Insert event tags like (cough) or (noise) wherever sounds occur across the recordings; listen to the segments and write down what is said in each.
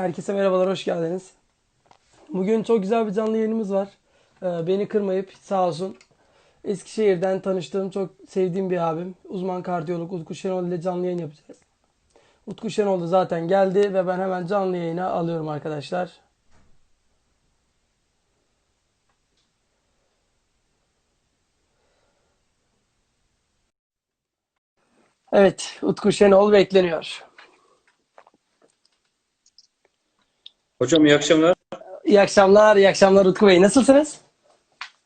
Herkese merhabalar, hoş geldiniz. Bugün çok güzel bir canlı yayınımız var. Ee, Beni kırmayıp sağ olsun Eskişehir'den tanıştığım çok sevdiğim bir abim. Uzman kardiyolog Utku Şenol ile canlı yayın yapacağız. Utku Şenol da zaten geldi ve ben hemen canlı yayına alıyorum arkadaşlar. Evet, Utku Şenol bekleniyor. Hocam iyi akşamlar. İyi akşamlar, iyi akşamlar Utku Bey. Nasılsınız?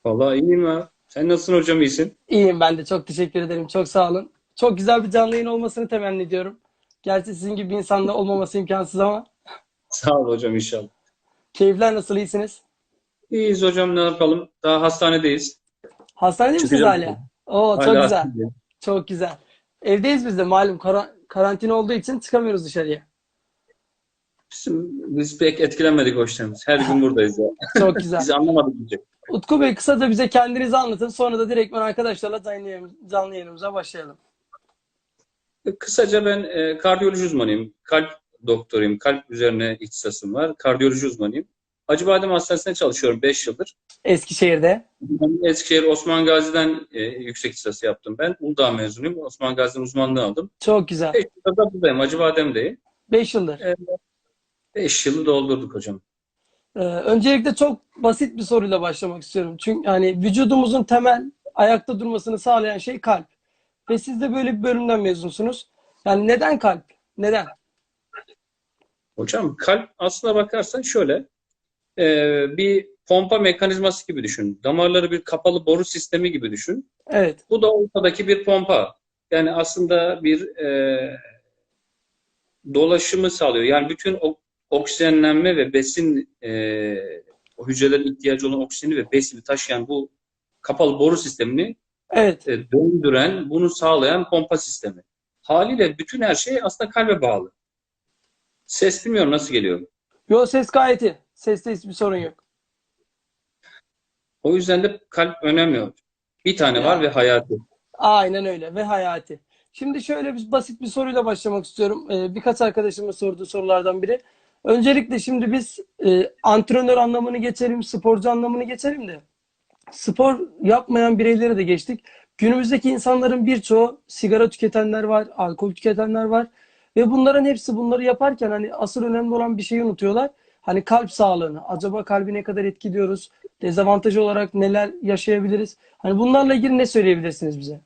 Vallahi iyiyim ya. Sen nasılsın hocam iyisin? İyiyim ben de. Çok teşekkür ederim. Çok sağ olun. Çok güzel bir canlı yayın olmasını temenni ediyorum. Gerçi sizin gibi bir insanla olmaması imkansız ama Sağ ol hocam inşallah. keyifler nasıl? iyisiniz? İyiyiz hocam ne yapalım? Daha hastanedeyiz. Hastanede misiniz Çıkacağım. hala? Oo çok Hala güzel. hastanedeyim. Çok güzel. Evdeyiz biz de malum kara- karantina olduğu için çıkamıyoruz dışarıya. Bizim, biz pek etkilenmedik hoşlanırız. Her gün buradayız ya. (laughs) Çok güzel. Biz anlamadık diyecek. Utku Bey kısaca bize kendinizi anlatın. Sonra da direktmen arkadaşlarla canlı yayın- canlı yayınımıza başlayalım. Kısaca ben e, kardiyoloji uzmanıyım. Kalp doktoruyum. Kalp üzerine ihtisasım var. Kardiyoloji uzmanıyım. Acıbadem Hastanesi'nde çalışıyorum 5 yıldır. Eskişehir'de. Ben Eskişehir Osman Gazi'den e, yüksek ihtisası yaptım ben. Uludağ mezunuyum. Osman Gazi'den uzmanlığı aldım. Çok güzel. 5 yıldır da buradayım. Acıbadem'deyim. 5 yıldır. 5 yılı doldurduk hocam. Ee, öncelikle çok basit bir soruyla başlamak istiyorum. Çünkü hani vücudumuzun temel ayakta durmasını sağlayan şey kalp. Ve siz de böyle bir bölümden mezunsunuz. Yani neden kalp? Neden? Hocam kalp aslına bakarsan şöyle e, bir pompa mekanizması gibi düşün. Damarları bir kapalı boru sistemi gibi düşün. Evet. Bu da ortadaki bir pompa. Yani aslında bir e, dolaşımı sağlıyor. Yani bütün o, oksijenlenme ve besin e, o hücrelerin ihtiyacı olan oksijeni ve besini taşıyan bu kapalı boru sistemini Evet. e, döndüren, bunu sağlayan pompa sistemi. Haliyle bütün her şey aslında kalbe bağlı. Ses bilmiyorum nasıl geliyor. Yo ses gayet iyi. Seste hiçbir sorun yok. O yüzden de kalp önemli. Bir tane Ya. var ve hayati. Aynen öyle ve hayati. Şimdi şöyle bir basit bir soruyla başlamak istiyorum. Ee, birkaç arkadaşımın sorduğu sorulardan biri. Öncelikle şimdi biz e, antrenör anlamını geçelim, sporcu anlamını geçelim de spor yapmayan bireylere de geçtik. Günümüzdeki insanların birçoğu sigara tüketenler var, alkol tüketenler var ve bunların hepsi bunları yaparken hani asıl önemli olan bir şeyi unutuyorlar. Hani kalp sağlığını. Acaba kalbi ne kadar etkiliyoruz? Dezavantajı olarak neler yaşayabiliriz? Hani bunlarla ilgili ne söyleyebilirsiniz bize?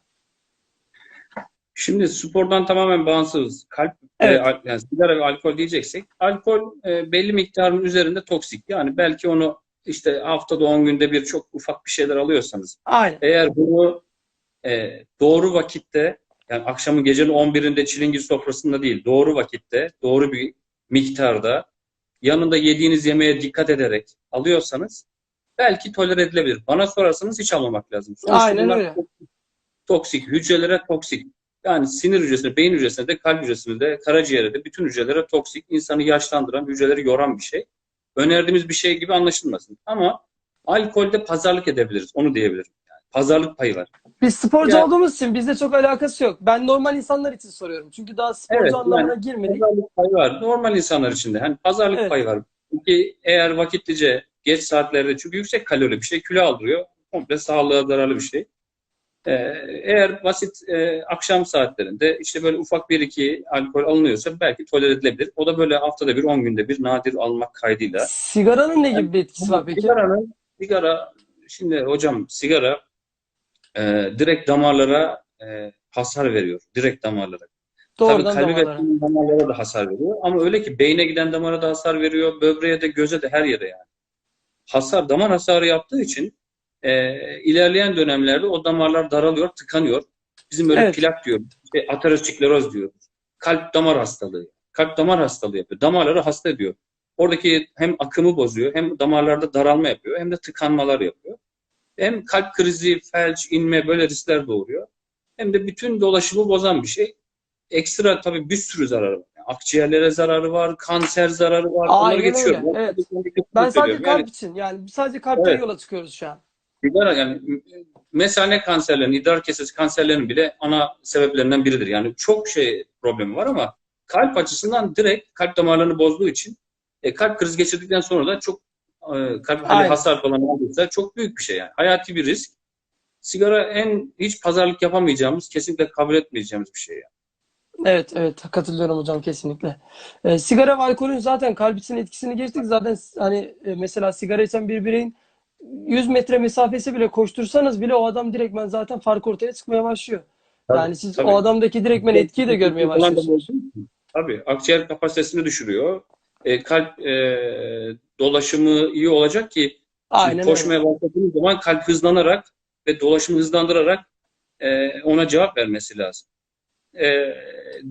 Şimdi spordan tamamen bağımsız. Kalp Evet. e, al- yani sigara ve alkol diyeceksek, alkol e, belli miktarın üzerinde toksik. Yani belki onu işte haftada 10 günde bir çok ufak bir şeyler alıyorsanız, Aynen. eğer bunu e, doğru vakitte, yani akşamın gecenin 11'inde çilingir sofrasında değil, doğru vakitte, doğru bir miktarda, yanında yediğiniz yemeğe dikkat ederek alıyorsanız belki tolere edilebilir. Bana sorarsanız hiç almamak lazım. Sonuçta Aynen öyle. toksik, hücrelere toksik. Yani sinir hücresine, beyin hücresine de, kalp hücresine de, karaciğere de bütün hücrelere toksik, insanı yaşlandıran, hücreleri yoran bir şey. Önerdiğimiz bir şey gibi anlaşılmasın. Ama alkolde pazarlık edebiliriz, onu diyebilirim. Yani pazarlık payı var. Biz sporcu Ya- olduğumuz için bizde çok alakası yok. Ben normal insanlar için soruyorum. Çünkü daha sporcu Evet, anlamına yani girmedik. Pazarlık payı var. Normal insanlar için de. Hani pazarlık Evet. payı var. Çünkü eğer vakitlice geç saatlerde çünkü yüksek kalori bir şey kilo aldırıyor. Komple sağlığa zararlı bir şey. Ee, eğer basit e, akşam saatlerinde işte böyle ufak bir iki alkol alınıyorsa belki tolere edilebilir. O da böyle haftada bir 10 günde bir nadir almak kaydıyla. Sigaranın ne gibi bir etkisi var peki? Sigaranın, sigara, şimdi hocam sigara e, direkt damarlara e, hasar veriyor. Direkt damarlara. Doğrudan Tabii kalbe damarlara. damarlara da hasar veriyor. Ama öyle ki beyne giden damara da hasar veriyor, böbreğe de, göze de her yere yani. Hasar, damar hasarı yaptığı için e, ilerleyen dönemlerde o damarlar daralıyor, tıkanıyor. Bizim böyle Evet. plak diyoruz, işte ateroskleroz diyoruz. Kalp damar hastalığı. Kalp damar hastalığı yapıyor. Damarları hasta ediyor. Oradaki hem akımı bozuyor, hem damarlarda daralma yapıyor, hem de tıkanmalar yapıyor. Hem kalp krizi, felç, inme böyle riskler doğuruyor. Hem de bütün dolaşımı bozan bir şey ekstra tabii bir sürü zararı var. Yani akciğerlere zararı var, kanser zararı var. Onları Aynen geçiyorum. öyle, evet. Ben sadece kalp Yani için yani sadece kalpten Evet. yola çıkıyoruz şu an. Sigara yani mesane kanserlerinin, idrar kesesi kanserlerinin bile ana sebeplerinden biridir. Yani çok şey problemi var ama kalp açısından direkt kalp damarlarını bozduğu için E, kalp krizi geçirdikten sonra da çok e, kalp Aynen. hasar falan olduysa çok büyük bir şey yani. Hayati bir risk. Sigara en hiç pazarlık yapamayacağımız, kesinlikle kabul etmeyeceğimiz bir şey yani. Evet, evet katılıyorum hocam kesinlikle. Ee, sigara ve alkolün zaten kalbisinin etkisini geçtik. Zaten hani e, mesela sigara içen bir bireyin 100 metre mesafesi bile koştursanız bile o adam direktmen zaten fark ortaya çıkmaya başlıyor. Tabii, Yani siz tabii. o adamdaki direktmen etkiyi de görmeye başlıyorsunuz. Tabii. Akciğer kapasitesini düşürüyor. E, kalp e, dolaşımı iyi olacak ki Aynen öyle. koşmaya başladığınız zaman kalp hızlanarak ve dolaşımı hızlandırarak e, ona cevap vermesi lazım. E,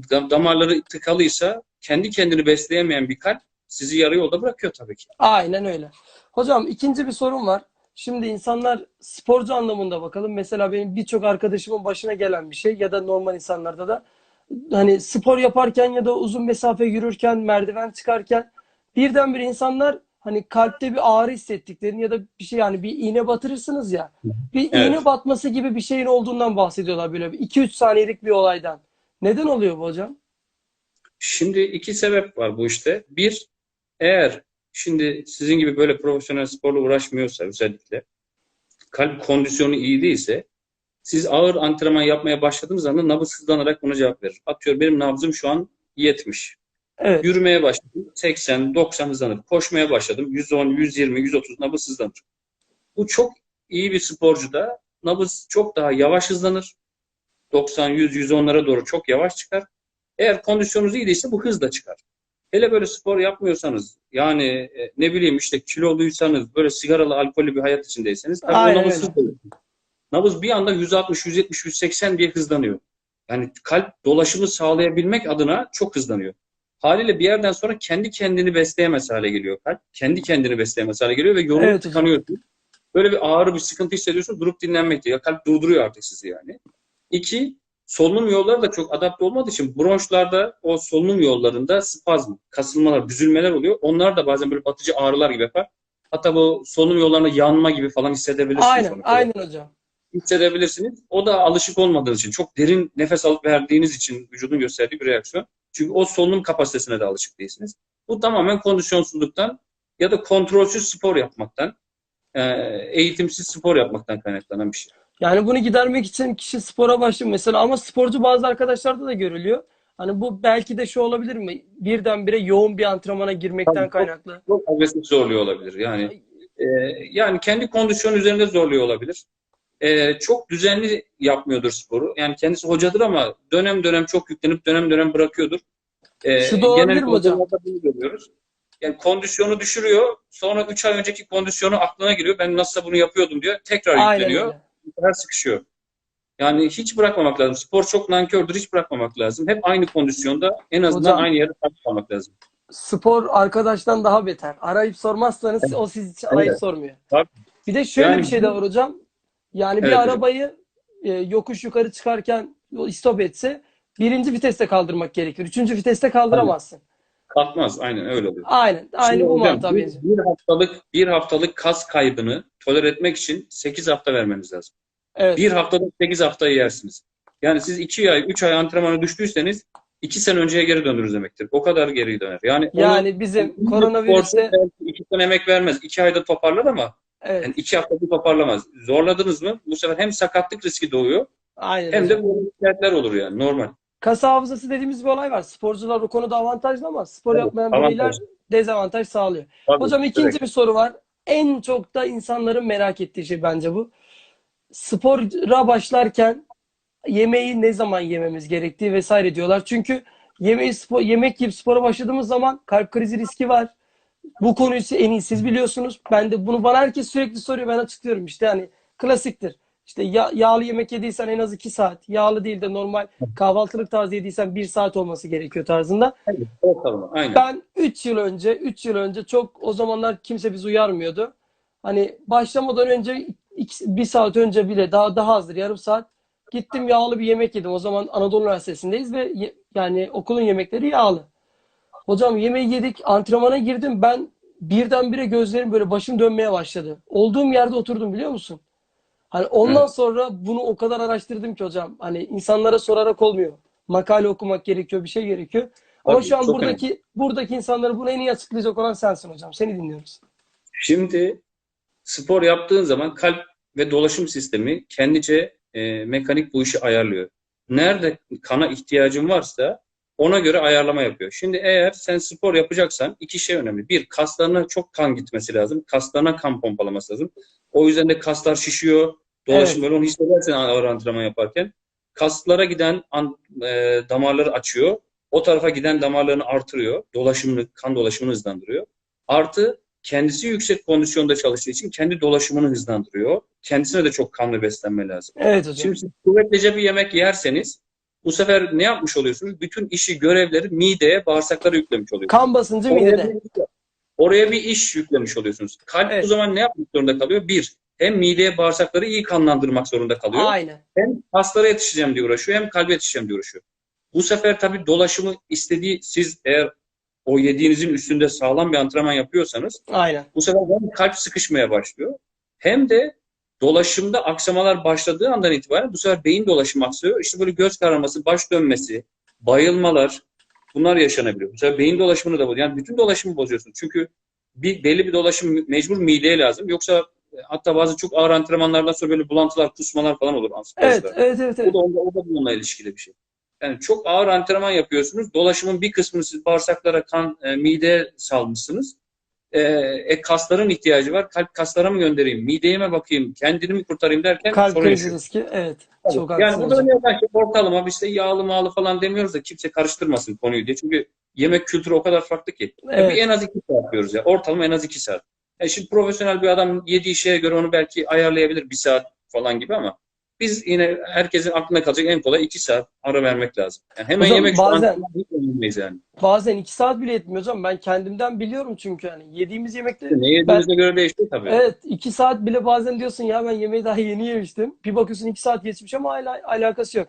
dam- damarları tıkalıysa kendi kendini besleyemeyen bir kalp sizi yarı yolda bırakıyor tabii ki. Aynen öyle. Hocam ikinci bir sorun var. Şimdi insanlar sporcu anlamında bakalım. Mesela benim birçok arkadaşımın başına gelen bir şey ya da normal insanlarda da hani spor yaparken ya da uzun mesafe yürürken, merdiven çıkarken birdenbire insanlar hani kalpte bir ağrı hissettiklerini ya da bir şey yani bir iğne batırırsınız ya. Bir Evet. iğne batması gibi bir şeyin olduğundan bahsediyorlar böyle 2-3 saniyelik bir olaydan. Neden oluyor bu hocam? Şimdi iki sebep var bu işte. Bir, eğer şimdi sizin gibi böyle profesyonel sporla uğraşmıyorsa özellikle kalp kondisyonu iyi değilse siz ağır antrenman yapmaya başladığınız anda nabız hızlanarak buna cevap verir. Atıyorum benim nabzım şu an 70. Evet. Yürümeye başladım 80, 90 hızlanır. Koşmaya başladım 110, 120, 130 nabız hızlanır. Bu çok iyi bir sporcuda nabız çok daha yavaş hızlanır. 90, 100, 110'lara doğru çok yavaş çıkar. Eğer kondisyonunuz iyi değilse bu hızla çıkar. Hele böyle spor yapmıyorsanız yani e, ne bileyim işte kiloluysanız böyle sigaralı alkollü bir hayat içindeyseniz tabii Aynen nabız. Nabız bir anda 160, 170, 180 diye hızlanıyor. Yani kalp dolaşımı sağlayabilmek adına çok hızlanıyor. Haliyle bir yerden sonra kendi kendini besleyemez hale geliyor kalp. Kendi kendini besleyemez hale geliyor ve yorulup Evet hocam. tıkanıyorsun. Böyle bir ağrı, bir sıkıntı hissediyorsun. Durup dinlenmek diyor. Kalp durduruyor artık sizi yani. İki, solunum yolları da çok adapte olmadığı için bronşlarda o solunum yollarında spazm, kasılmalar, büzülmeler oluyor. Onlar da bazen böyle batıcı ağrılar gibi yapar. Hatta bu solunum yollarında yanma gibi falan hissedebilirsiniz. Aynen, onu. aynen hocam. Hissedebilirsiniz. O da alışık olmadığınız için, çok derin nefes alıp verdiğiniz için vücudun gösterdiği bir reaksiyon. Çünkü o solunum kapasitesine de alışık değilsiniz. Bu tamamen kondisyonsuzluktan ya da kontrolsüz spor yapmaktan, eğitimsiz spor yapmaktan kaynaklanan bir şey. Yani bunu gidermek için kişi spora başlıyor mesela ama sporcu bazı arkadaşlarda da görülüyor. Hani bu belki de şu olabilir mi? Birdenbire yoğun bir antrenmana girmekten Tabii, çok- kaynaklı. Çok agresif zorluyor olabilir. Yani e, yani kendi kondisyonu üzerinde zorluyor olabilir. E, çok düzenli yapmıyordur sporu. Yani kendisi hocadır ama dönem dönem çok yüklenip dönem dönem bırakıyordur. E, Şu da olabilir genel mi hocam? bunu görüyoruz. Yani kondisyonu düşürüyor. Sonra 3 ay önceki kondisyonu aklına geliyor. Ben nasılsa bunu yapıyordum diyor. Tekrar Aynen yükleniyor. öyle. Sefer sıkışıyor. Yani hiç bırakmamak lazım. Spor çok nankördür. Hiç bırakmamak lazım. Hep aynı kondisyonda en azından Hocam- aynı yerde kalmak lazım. Spor arkadaştan daha beter. Arayıp sormazsanız o siz için arayıp Evet. sormuyor. Tabii. Bir de şöyle Yani- bir şey de var hocam. Yani bir Evet hocam. arabayı e, yokuş yukarı çıkarken yol stop etse birinci viteste kaldırmak gerekir. Üçüncü viteste kaldıramazsın. Kalkmaz. Aynen öyle oluyor. Aynen. Aynı bu mantığa bir, benziyor. bir haftalık bir haftalık kas kaybını tolere etmek için 8 hafta vermeniz lazım. Evet. Bir haftada 8 haftayı yersiniz. Yani siz 2 ay, 3 ay antrenmana düştüyseniz 2 sene önceye geri döndünüz demektir. O kadar geri döner. Yani onu Yani bizim koronavirüste sporcu belki 2 sene emek vermez. 2 ayda toparlar ama evet. yani 2 haftada toparlamaz. Zorladınız mı bu sefer hem sakatlık riski doğuyor Aynen hem hocam. de böyle şikayetler olur yani normal. Kas hafızası dediğimiz bir olay var. Sporcular o konuda avantajlı ama spor Evet, yapmayan avantaj. bireyler dezavantaj sağlıyor. Tabii, Hocam ikinci direkt. bir soru var. En çok da insanların merak ettiği şey bence bu. Spora başlarken yemeği ne zaman yememiz gerektiği vesaire diyorlar. Çünkü yemeği spor, yemek yiyip spora başladığımız zaman kalp krizi riski var. Bu konuyu en iyi siz biliyorsunuz. Ben de bunu bana herkes sürekli soruyor. Ben açıklıyorum. İşte hani klasiktir. İşte ya- yağlı yemek yediysen en az 2 saat. Yağlı değil de normal kahvaltılık tarzı yediysen 1 saat olması gerekiyor tarzında. Ortalama, aynen. Ben 3 yıl önce, 3 yıl önce çok o zamanlar kimse bizi uyarmıyordu. Hani başlamadan önce 1 saat önce bile daha daha azdır yarım saat gittim yağlı bir yemek yedim. O zaman Anadolu Üniversitesi'ndeyiz ve ye- yani okulun yemekleri yağlı. Hocam yemeği yedik, antrenmana girdim. Ben birdenbire gözlerim böyle başım dönmeye başladı. Olduğum yerde oturdum biliyor musun? Hani ondan Evet. sonra bunu o kadar araştırdım ki hocam. Hani insanlara sorarak olmuyor. Makale okumak gerekiyor, bir şey gerekiyor. Ama Tabii, şu an buradaki buradaki insanları bunu en iyi açıklayacak olan sensin hocam. Seni dinliyoruz. Şimdi spor yaptığın zaman kalp ve dolaşım sistemi kendice e, mekanik bu işi ayarlıyor. Nerede kana ihtiyacın varsa ona göre ayarlama yapıyor. Şimdi eğer sen spor yapacaksan iki şey önemli. Bir, kaslarına çok kan gitmesi lazım. Kaslarına kan pompalaması lazım. O yüzden de kaslar şişiyor. Dolaşım böyle onu hissedersen ağır antrenman yaparken. Kaslara giden an- e, damarları açıyor. O tarafa giden damarlarını artırıyor. Dolaşımını, kan dolaşımını hızlandırıyor. Artı kendisi yüksek kondisyonda çalıştığı için kendi dolaşımını hızlandırıyor. Kendisine de çok kanlı beslenme lazım. Evet hocam. Şimdi kuvvetlice bir yemek yerseniz bu sefer ne yapmış oluyorsunuz? Bütün işi, görevleri mideye, bağırsaklara yüklemiş oluyorsunuz. Kan basıncı Oraya midede. bir, oraya bir iş yüklemiş oluyorsunuz. Kalp Evet. o zaman ne yapmak zorunda kalıyor? Bir, hem mideye, bağırsakları iyi kanlandırmak zorunda kalıyor. Aynen. Hem kaslara yetişeceğim diye uğraşıyor, hem kalbe yetişeceğim diye uğraşıyor. Bu sefer tabii dolaşımı istediği, siz eğer o yediğinizin üstünde sağlam bir antrenman yapıyorsanız Aynen. bu sefer hem kalp sıkışmaya başlıyor hem de dolaşımda aksamalar başladığı andan itibaren bu sefer beyin dolaşımı aksıyor. İşte böyle göz kararması, baş dönmesi, bayılmalar bunlar yaşanabiliyor. Bu sefer beyin dolaşımını da bozuyor. Yani bütün dolaşımı bozuyorsunuz. Çünkü bir belli bir dolaşım mecbur mideye lazım. Yoksa e, hatta bazı çok ağır antrenmanlardan sonra böyle bulantılar, kusmalar falan olur. Evet, sporcularda. evet, evet, O evet. da, o da bununla ilişkili bir şey. Yani çok ağır antrenman yapıyorsunuz. Dolaşımın bir kısmını siz bağırsaklara, kan, e, mideye salmışsınız. E, e, kasların ihtiyacı var. Kalp kaslara mı göndereyim? Mideye mi bakayım? Kendini mi kurtarayım derken Kalp sorun krizi yaşıyor. riski. Evet. Tabii. Çok yani burada hocam. belki ortalama de yağlı mağlı falan demiyoruz da kimse karıştırmasın konuyu diye. Çünkü yemek kültürü o kadar farklı ki. Ya Evet. bir en az iki saat diyoruz ya. Ortalama en az iki saat. Yani şimdi profesyonel bir adam yediği şeye göre onu belki ayarlayabilir bir saat falan gibi ama biz yine herkesin aklına kalacak en kolay iki saat ara vermek lazım. Yani hemen Hocam yemek şu bazen- önemliyiz yani. Bazen iki saat bile yetmiyor hocam. Ben kendimden biliyorum çünkü yani yediğimiz yemekte Ne yediğinize göre değişiyor tabii. Evet, iki saat bile bazen diyorsun ya ben yemeği daha yeni yemiştim. Bir bakıyorsun iki saat geçmiş ama hala alakası yok.